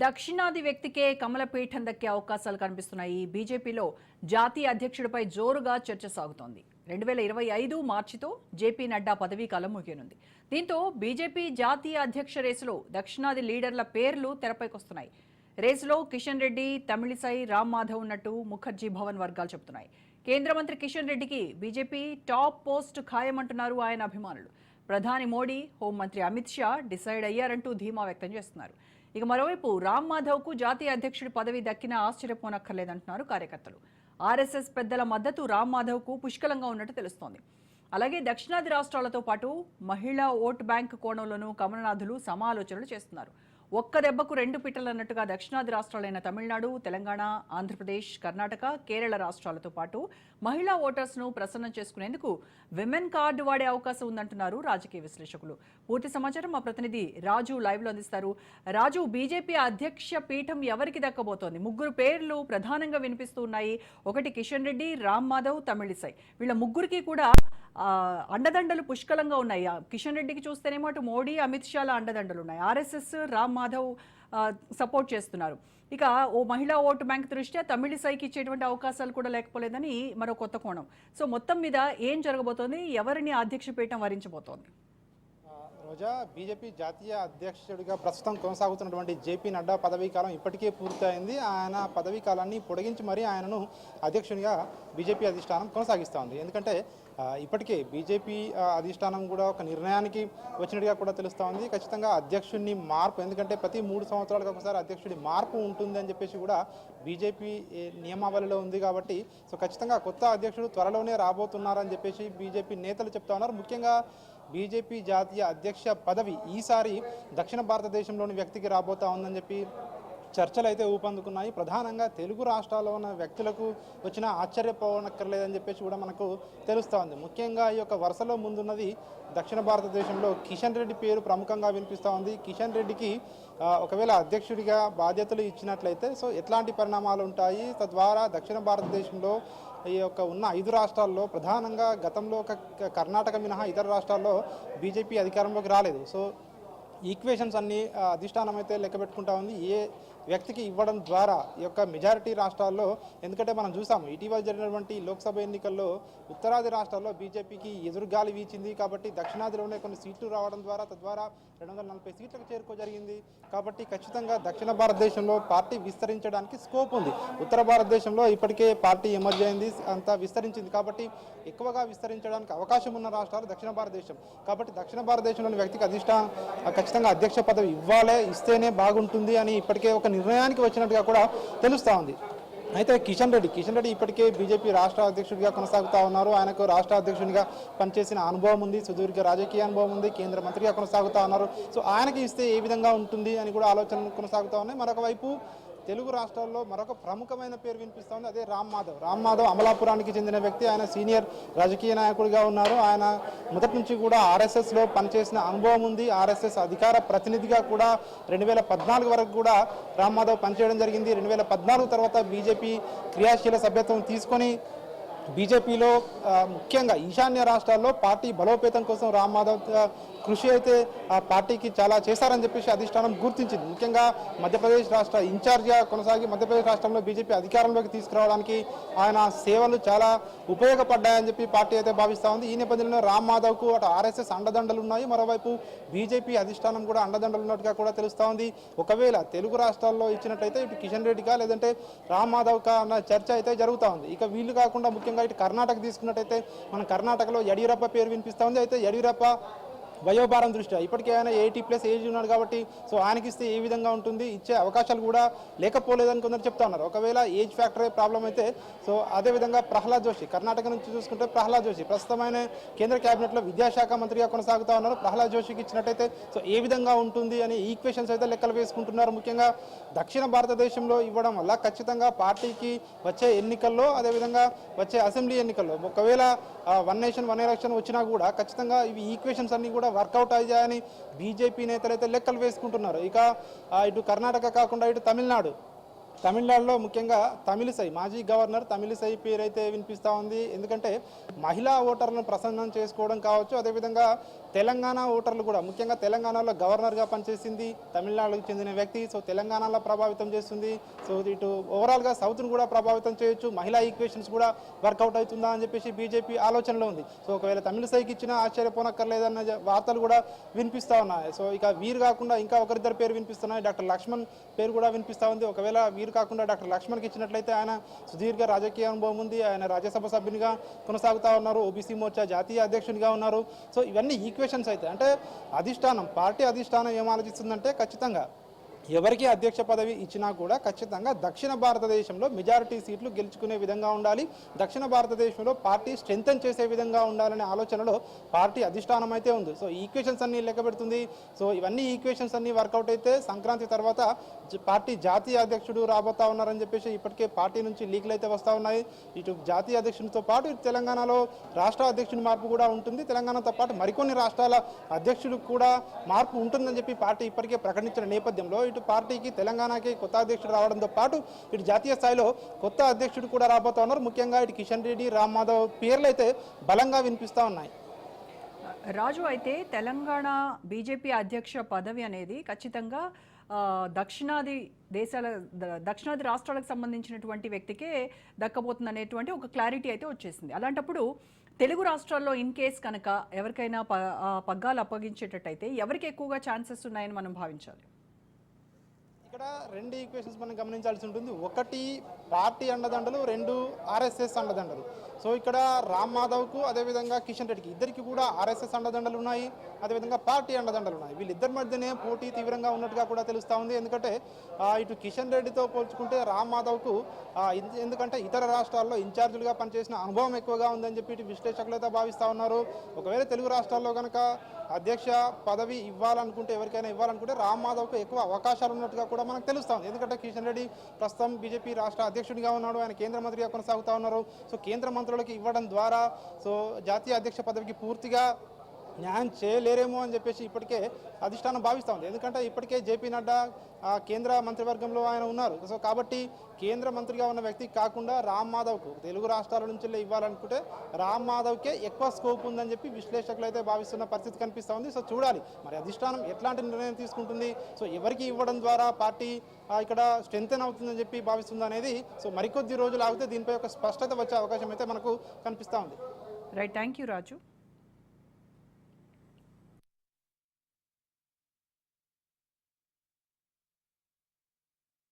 దక్షిణాది వ్యక్తికే కమలపీఠం దక్కే అవకాశాలు కనిపిస్తున్నాయి. బీజేపీలో జాతీయ అధ్యక్షుడిపై జోరుగా చర్చ సాగుతోంది. రెండు వేల ఇరవై ఐదు మార్చితో జేపీ నడ్డా పదవీ కాలం ముగియనుంది. దీంతో బీజేపీ జాతీయ అధ్యక్ష రేసులో దక్షిణాది లీడర్ల పేర్లు తెరపైకొస్తున్నాయి రేసులో కిషన్ రెడ్డి తమిళిసై రామ్ మాధవ్ ఉన్నట్టు ముఖర్జీ భవన్ వర్గాలు చెబుతున్నాయి. కేంద్ర మంత్రి కిషన్ రెడ్డికి బీజేపీ టాప్ పోస్ట్ ఖాయమంటున్నారు ఆయన అభిమానులు. ప్రధాని మోడీ హోంమంత్రి అమిత్ షా డిసైడ్ అయ్యారంటూ ధీమా వ్యక్తం చేస్తున్నారు. ఇక మరోవైపు రామ్ మాధవ్కు జాతీయ అధ్యక్షుడి పదవి దక్కినా ఆశ్చర్యపోనక్కర్లేదంటున్నారు కార్యకర్తలు. ఆర్ఎస్ఎస్ పెద్దల మద్దతు రామ్ మాధవ్కు పుష్కలంగా ఉన్నట్టు తెలుస్తోంది. అలాగే దక్షిణాది రాష్ట్రాలతో పాటు మహిళా ఓట్ బ్యాంక్ కోణంలోనూ కమలనాథులు సమాలోచనలు చేస్తున్నారు. ఒక్క దెబ్బకు రెండు పిట్టలన్నట్టుగా దక్షిణాది రాష్ట్రాలైన తమిళనాడు తెలంగాణ ఆంధ్రప్రదేశ్ కర్ణాటక కేరళ రాష్ట్రాలతో పాటు మహిళా ఓటర్స్ను ప్రసన్నం చేసుకునేందుకు విమెన్ కార్డు వాడే అవకాశం ఉందంటున్నారు రాజకీయ విశ్లేషకులు. పూర్తి సమాచారం మా ప్రతినిధి రాజు లైవ్లో అందిస్తారు. రాజు బీజేపీ అధ్యక్ష పీఠం ఎవరికి దక్కబోతోంది? ముగ్గురు పేర్లు ప్రధానంగా వినిపిస్తూ ఉన్నాయి. ఒకటి కిషన్ రెడ్డి రామ్ మాధవ్ తమిళిసై. వీళ్ళ ముగ్గురికి కూడా అండదండలు పుష్కలంగా ఉన్నాయి. కిషన్ రెడ్డికి చూస్తేనేమో అటు మోడీ అమిత్ షాల అండదండలు ఉన్నాయి. ఆర్ఎస్ఎస్ రామ్ మాధవ్ సపోర్ట్ చేస్తున్నారు. ఇక ఓ మహిళా ఓటు బ్యాంక్ దృష్ట్యా తమిళిసైకి ఇచ్చేటువంటి అవకాశాలు కూడా లేకపోలేదని మరో కొత్త కోణం. సో మొత్తం మీద ఏం జరగబోతోంది? ఎవరిని అధ్యక్ష పీఠం వరించబోతోంది? రోజా బీజేపీ జాతీయ అధ్యక్షుడిగా ప్రస్తుతం కొనసాగుతున్నటువంటి జేపీ నడ్డా పదవీకాలం ఇప్పటికే పూర్తయింది. ఆయన పదవీ కాలాన్ని పొడిగించి మరీ ఆయనను అధ్యక్షునిగా బీజేపీ అధిష్టానం కొనసాగిస్తోంది ఎందుకంటే ఇప్పటికే బీజేపీ అధిష్టానం కూడా ఒక నిర్ణయానికి వచ్చినట్టుగా కూడా తెలుస్తూ ఉంది. ఖచ్చితంగా అధ్యక్షుడిని మార్పు ఎందుకంటే ప్రతి మూడు సంవత్సరాలకు ఒకసారి అధ్యక్షుడి మార్పు ఉంటుంది అని చెప్పేసి కూడా బీజేపీ నియమావళిలో ఉంది కాబట్టి సో ఖచ్చితంగా కొత్త అధ్యక్షుడు త్వరలోనే రాబోతున్నారని చెప్పేసి బీజేపీ నేతలు చెప్తా ఉన్నారు. ముఖ్యంగా బీజేపీ జాతీయ అధ్యక్ష పదవి ఈసారి దక్షిణ భారతదేశంలోని వ్యక్తికి రాబోతా ఉందని చెప్పి చర్చలు అయితే ఊపందుకున్నాయి. ప్రధానంగా తెలుగు రాష్ట్రాల్లో ఉన్న వ్యక్తులకు వచ్చిన ఆశ్చర్యపోనక్కర్లేదని చెప్పేసి కూడా మనకు తెలుస్తూ ఉంది. ముఖ్యంగా ఈ యొక్క వరుసలో ముందున్నది దక్షిణ భారతదేశంలో కిషన్ రెడ్డి పేరు ప్రముఖంగా వినిపిస్తూ ఉంది. కిషన్ రెడ్డికి ఒకవేళ అధ్యక్షుడిగా బాధ్యతలు ఇచ్చినట్లయితే సో ఎట్లాంటి పరిణామాలు ఉంటాయి? తద్వారా దక్షిణ భారతదేశంలో ఈ యొక్క ఉన్న ఐదు రాష్ట్రాల్లో ప్రధానంగా గతంలో ఒక కర్ణాటక మినహా ఇతర రాష్ట్రాల్లో బీజేపీ అధికారంలోకి రాలేదు. సో ఈక్వేషన్స్ అన్ని అధిష్టానం అయితే లెక్క పెట్టుకుంటా ఉంది. ఏ వ్యక్తికి ఇవ్వడం ద్వారా ఈ యొక్క మెజారిటీ రాష్ట్రాల్లో ఎందుకంటే మనం చూసాము ఇటీవల జరిగినటువంటి లోక్సభ ఎన్నికల్లో ఉత్తరాది రాష్ట్రాల్లో బీజేపీకి ఎదురుగాలి వీచింది కాబట్టి దక్షిణాదిలోనే కొన్ని సీట్లు రావడం ద్వారా తద్వారా రెండు వందల నలభై సీట్లకు చేరుకో జరిగింది. కాబట్టి ఖచ్చితంగా దక్షిణ భారతదేశంలో పార్టీ విస్తరించడానికి స్కోప్ ఉంది. ఉత్తర భారతదేశంలో ఇప్పటికే పార్టీ ఎమర్జ్ అయింది అంతా విస్తరించింది కాబట్టి ఎక్కువగా విస్తరించడానికి అవకాశం ఉన్న రాష్ట్రాలు దక్షిణ భారతదేశం. కాబట్టి దక్షిణ భారతదేశంలోని వ్యక్తికి అధిష్టానం ఖచ్చితంగా అధ్యక్ష పదవి ఇవ్వాలే ఇస్తేనే బాగుంటుంది అని ఇప్పటికే ఒక నిర్ణయానికి వచ్చినట్టుగా కూడా తెలుస్తూ ఉంది. అయితే కిషన్ రెడ్డి కిషన్ రెడ్డి ఇప్పటికే బీజేపీ రాష్ట్ర అధ్యక్షుడిగా కొనసాగుతా ఉన్నారు. ఆయనకు రాష్ట్ర అధ్యక్షునిగా పనిచేసిన అనుభవం ఉంది సుదీర్ఘ రాజకీయ అనుభవం ఉంది కేంద్ర మంత్రిగా కొనసాగుతా ఉన్నారు. సో ఆయనకి ఇస్తే ఏ విధంగా ఉంటుంది అని కూడా ఆలోచనలు కొనసాగుతూ ఉన్నాయి. మరొక వైపు తెలుగు రాష్ట్రాల్లో మరొక ప్రముఖమైన పేరు వినిపిస్తూ ఉంది అదే రామ్ మాధవ్. రామ్ మాధవ్ అమలాపురానికి చెందిన వ్యక్తి. ఆయన సీనియర్ రాజకీయ నాయకుడిగా ఉన్నారు. ఆయన మొదటి నుంచి కూడా ఆర్ఎస్ఎస్లో పనిచేసిన అనుభవం ఉంది. ఆర్ఎస్ఎస్ అధికార ప్రతినిధిగా కూడా రెండు వేల పద్నాలుగు వరకు కూడా రామ్ మాధవ్ పనిచేయడం జరిగింది. రెండు వేల పద్నాలుగు తర్వాత బీజేపీ క్రియాశీల సభ్యత్వం తీసుకొని బీజేపీలో ముఖ్యంగా ఈశాన్య రాష్ట్రాల్లో పార్టీ బలోపేతం కోసం రామ్ మాధవ్ కృషి అయితే ఆ పార్టీకి చాలా చేశారని చెప్పేసి అధిష్టానం గుర్తించింది. ముఖ్యంగా మధ్యప్రదేశ్ రాష్ట్ర ఇన్ఛార్జిగా కొనసాగి మధ్యప్రదేశ్ రాష్ట్రంలో బీజేపీ అధికారంలోకి తీసుకురావడానికి ఆయన సేవలు చాలా ఉపయోగపడ్డాయని చెప్పి పార్టీ అయితే భావిస్తూ ఉంది. ఈ నేపథ్యంలో రామ్ మాధవ్కు అటు ఆర్ఎస్ఎస్ అండదండలు ఉన్నాయి. మరోవైపు బీజేపీ అధిష్టానం కూడా అండదండలు ఉన్నట్టుగా కూడా తెలుస్తూ ఉంది. ఒకవేళ తెలుగు రాష్ట్రాల్లో ఇచ్చినట్లయితే ఇటు కిషన్ రెడ్డిగా లేదంటే రామ్ మాధవ్కా అన్న చర్చ అయితే జరుగుతూ ఉంది. ఇక వీళ్ళు కాకుండా ముఖ్యంగా ఇటు కర్ణాటక తీసుకున్నట్టయితే మన కర్ణాటకలో యడియూరప్ప పేరు వినిపిస్తూ ఉంది. అయితే యడియూరప్ప వయోభారం దృష్ట్యా. ఇప్పటికే ఆయన ఎయిటీ ప్లస్ ఏజ్ ఉన్నాడు కాబట్టి సో ఆయనకి ఇస్తే ఏ విధంగా ఉంటుంది? ఇచ్చే అవకాశాలు కూడా లేకపోలేదని కొందరు చెప్తా ఉన్నారు. ఒకవేళ ఏజ్ ఫ్యాక్టర్ ప్రాబ్లం అయితే సో అదేవిధంగా ప్రహ్లాద్ జోషి కర్ణాటక నుంచి చూసుకుంటే ప్రహ్లాద్ జోషి ప్రస్తుతమైన కేంద్ర కేబినెట్లో విద్యాశాఖ మంత్రిగా కొనసాగుతా ఉన్నారు. ప్రహ్లాద్ జోషికి ఇచ్చినట్టయితే సో ఏ విధంగా ఉంటుంది అని ఈక్వేషన్స్ అయితే లెక్కలు వేసుకుంటున్నారు. ముఖ్యంగా దక్షిణ భారతదేశంలో ఇవ్వడం వల్ల ఖచ్చితంగా పార్టీకి వచ్చే ఎన్నికల్లో అదేవిధంగా వచ్చే అసెంబ్లీ ఎన్నికల్లో ఒకవేళ వన్ నేషన్ వన్ ఎలక్షన్ వచ్చినా కూడా ఖచ్చితంగా ఇవి ఈక్వేషన్స్ అన్నీ కూడా వర్కౌట్ అయ్యాయని బీజేపీ నేతలు అయితే లెక్కలు వేసుకుంటున్నారు. ఇక ఇటు కర్ణాటక కాకుండా ఇటు తమిళనాడు. తమిళనాడులో ముఖ్యంగా తమిళిసై మాజీ గవర్నర్ తమిళిసై పేరు అయితే వినిపిస్తూ ఉంది. ఎందుకంటే మహిళా ఓటర్లను ప్రసన్నం చేసుకోవడం కావచ్చు అదేవిధంగా తెలంగాణ ఓటర్లు కూడా ముఖ్యంగా తెలంగాణలో గవర్నర్గా పనిచేసింది తమిళనాడుకు చెందిన వ్యక్తి. సో తెలంగాణలో ప్రభావితం చేస్తుంది. సో ఇటు ఓవరాల్గా సౌత్ను కూడా ప్రభావితం చేయొచ్చు. మహిళా ఈక్వేషన్స్ కూడా వర్కౌట్ అవుతుందా అని చెప్పేసి బీజేపీ ఆలోచనలో ఉంది. సో ఒకవేళ తమిళిసైకి ఇచ్చినా ఆశ్చర్యపోనక్కర్లేదన్న వార్తలు కూడా వినిపిస్తూ ఉన్నాయి. సో ఇక వీరు కాకుండా ఇంకా ఒకరిద్దరు పేరు వినిపిస్తున్నాయి. డాక్టర్ లక్ష్మణ్ పేరు కూడా వినిపిస్తూ ఉంది. ఒకవేళ వీరు కాకుండా డాక్టర్ లక్ష్మణ్కి ఇచ్చినట్లయితే ఆయన సుదీర్ఘ రాజకీయ అనుభవం ఉంది. ఆయన రాజ్యసభ సభ్యునిగా కొనసాగుతూ ఉన్నారు. ఓబీసీ మోర్చా జాతీయ అధ్యక్షునిగా ఉన్నారు. సో ఇవన్నీ ఈక్వేషన్స్ అయితే. అంటే అధిష్టానం పార్టీ అధిష్టానం ఏం ఆలోచిస్తుందంటే ఖచ్చితంగా ఎవరికి అధ్యక్ష పదవి ఇచ్చినా కూడా ఖచ్చితంగా దక్షిణ భారతదేశంలో మెజారిటీ సీట్లు గెలుచుకునే విధంగా ఉండాలి. దక్షిణ భారతదేశంలో పార్టీ స్ట్రెంగ్తన్ చేసే విధంగా ఉండాలనే ఆలోచనలో పార్టీ అధిష్టానం అయితే ఉంది. సో ఈక్వేషన్స్ అన్ని లెక్క పెడుతుంది. సో ఇవన్నీ ఈక్వేషన్స్ అన్ని వర్కౌట్ అయితే సంక్రాంతి తర్వాత పార్టీ జాతీయ అధ్యక్షుడు రాబోతా ఉన్నారని చెప్పేసి ఇప్పటికే పార్టీ నుంచి లీకులు అయితే వస్తూ ఉన్నాయి. ఇటు జాతీయ అధ్యక్షునితో పాటు తెలంగాణలో రాష్ట్ర అధ్యక్షుని మార్పు కూడా ఉంటుంది. తెలంగాణతో పాటు మరికొన్ని రాష్ట్రాల అధ్యక్షులు కూడా మార్పు ఉంటుందని చెప్పి పార్టీ ఇప్పటికే ప్రకటించిన నేపథ్యంలో ఇటు పార్టీకి తెలంగాణకి కొత్త అధ్యక్షుడు రావడంతో పాటు ఇటు జాతీయ స్థాయిలో కొత్త అధ్యక్షుడు కూడా రాబోతా ఉన్నారు. ముఖ్యంగా ఇటు కిషన్ రెడ్డి రామ్ మాధవ్ పేర్లు అయితే బలంగా వినిపిస్తూ ఉన్నాయి. రాజు అయితే తెలంగాణ బీజేపీ అధ్యక్ష పదవి అనేది ఖచ్చితంగా దక్షిణాది దేశాల దక్షిణాది రాష్ట్రాలకు సంబంధించినటువంటి వ్యక్తికే దక్కబోతుంది అనేటువంటి ఒక క్లారిటీ అయితే వచ్చేసింది. అలాంటప్పుడు తెలుగు రాష్ట్రాల్లో ఇన్ కేస్ కనుక ఎవరికైనా ప పగ్గాలు అప్పగించేటట్టయితే ఎవరికి ఎక్కువగా ఛాన్సెస్ ఉన్నాయని మనం భావించాలి? ఇక్కడ రెండు ఈక్వేషన్స్ మనం గమనించాల్సి ఉంటుంది. ఒకటి పార్టీ అండదండలు రెండు ఆర్ఎస్ఎస్ అండదండలు. సో ఇక్కడ రామ్ మాధవ్కు అదేవిధంగా కిషన్ రెడ్డికి ఇద్దరికి కూడా ఆర్ఎస్ఎస్ అండదండలు ఉన్నాయి. అదేవిధంగా పార్టీ అండదండలు ఉన్నాయి. వీళ్ళిద్దరి మధ్యనే పోటీ తీవ్రంగా ఉన్నట్టుగా కూడా తెలుస్తూ ఉంది. ఎందుకంటే ఇటు కిషన్ రెడ్డితో పోల్చుకుంటే రామ్ మాధవ్కు ఎందుకంటే ఇతర రాష్ట్రాల్లో ఇన్ఛార్జీలుగా పనిచేసిన అనుభవం ఎక్కువగా ఉందని చెప్పి ఇటు విశ్లేషకులు అయితే భావిస్తూ ఉన్నారు. ఒకవేళ తెలుగు రాష్ట్రాల్లో కనుక అధ్యక్ష పదవి ఇవ్వాలనుకుంటే ఎవరికైనా ఇవ్వాలనుకుంటే రామ్ మాధవ్కు ఎక్కువ అవకాశాలు ఉన్నట్టుగా కూడా మనకు తెలుస్తాం. ఉంది ఎందుకంటే కిషన్ రెడ్డి ప్రస్తుతం బీజేపీ రాష్ట్ర అధ్యక్షుడిగా ఉన్నాడు. ఆయన కేంద్ర మంత్రిగా కొనసాగుతూ ఉన్నారు. సో కేంద్ర మంత్రులకు ఇవ్వడం ద్వారా సో జాతీయ అధ్యక్ష పదవికి పూర్తిగా న్యాయం చేయలేరేమో అని చెప్పేసి ఇప్పటికే అధిష్టానం భావిస్తూ ఉంది. ఎందుకంటే ఇప్పటికే జేపీ నడ్డా కేంద్ర మంత్రివర్గంలో ఆయన ఉన్నారు. సో కాబట్టి కేంద్ర మంత్రిగా ఉన్న వ్యక్తి కాకుండా రామ్ మాధవ్కు తెలుగు రాష్ట్రాల నుంచి ఇవ్వాలనుకుంటే రామ్ మాధవ్కే ఎక్కువ స్కోప్ ఉందని చెప్పి విశ్లేషకులు అయితే భావిస్తున్న పరిస్థితి కనిపిస్తూ ఉంది. సో చూడాలి మరి అధిష్టానం ఎట్లాంటి నిర్ణయం తీసుకుంటుంది? సో ఎవరికి ఇవ్వడం ద్వారా పార్టీ ఇక్కడ స్ట్రెంగ్తెన్ అవుతుందని చెప్పి భావిస్తుంది అనేది సో మరికొద్ది రోజులు ఆగితే దీనిపై ఒక స్పష్టత వచ్చే అవకాశం అయితే మనకు కనిపిస్తూ ఉంది. Right thank you Raju